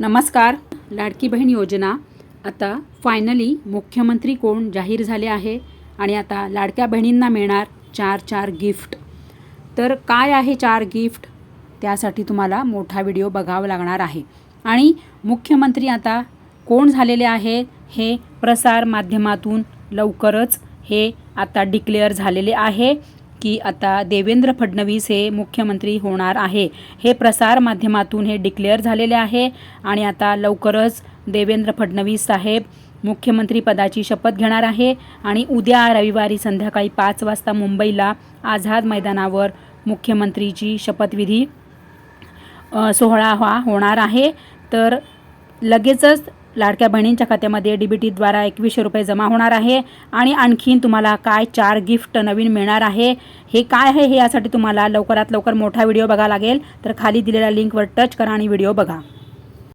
नमस्कार लाडकी बहीण योजना. आता फायनली मुख्यमंत्री कोण जाहीर झाले आहे आणि आता लाडक्या बहिणींना मिळणार चार चार गिफ्ट तर काय आहे चार गिफ्ट त्यासाठी तुम्हाला मोठा व्हिडिओ बघावा लागणार आहे. आणि मुख्यमंत्री आता कोण झालेले आहे हे प्रसार माध्यमातून लवकरच हे आता डिक्लेअर झालेले आहे. की आता देवेंद्र फडणवीस हे मुख्यमंत्री होणार आहे. हे प्रसार माध्यमातून हे डिक्लेअर झालेले आहे आणि आता लवकरच देवेंद्र फडणवीस साहेब मुख्यमंत्री पदाची शपथ घेणार आहे आणि उद्या रविवारी संध्याकाळी पाच वाजता मुंबईला आझाद मैदानावर मुख्यमंत्रीची शपथविधी सोहळा हा होणार आहे. तर लगेचच लाडक्या बहिणींच्या खात्यामध्ये डी बी टीद्वारा एकवीसशे रुपये जमा होणार आहे आणि आणखीन तुम्हाला काय चार गिफ्ट नवीन मिळणार आहे? हे काय आहे हे यासाठी तुम्हाला लवकरात लवकर मोठा व्हिडिओ बघा लागेल. तर खाली दिलेल्या लिंकवर टच करा आणि व्हिडिओ बघा.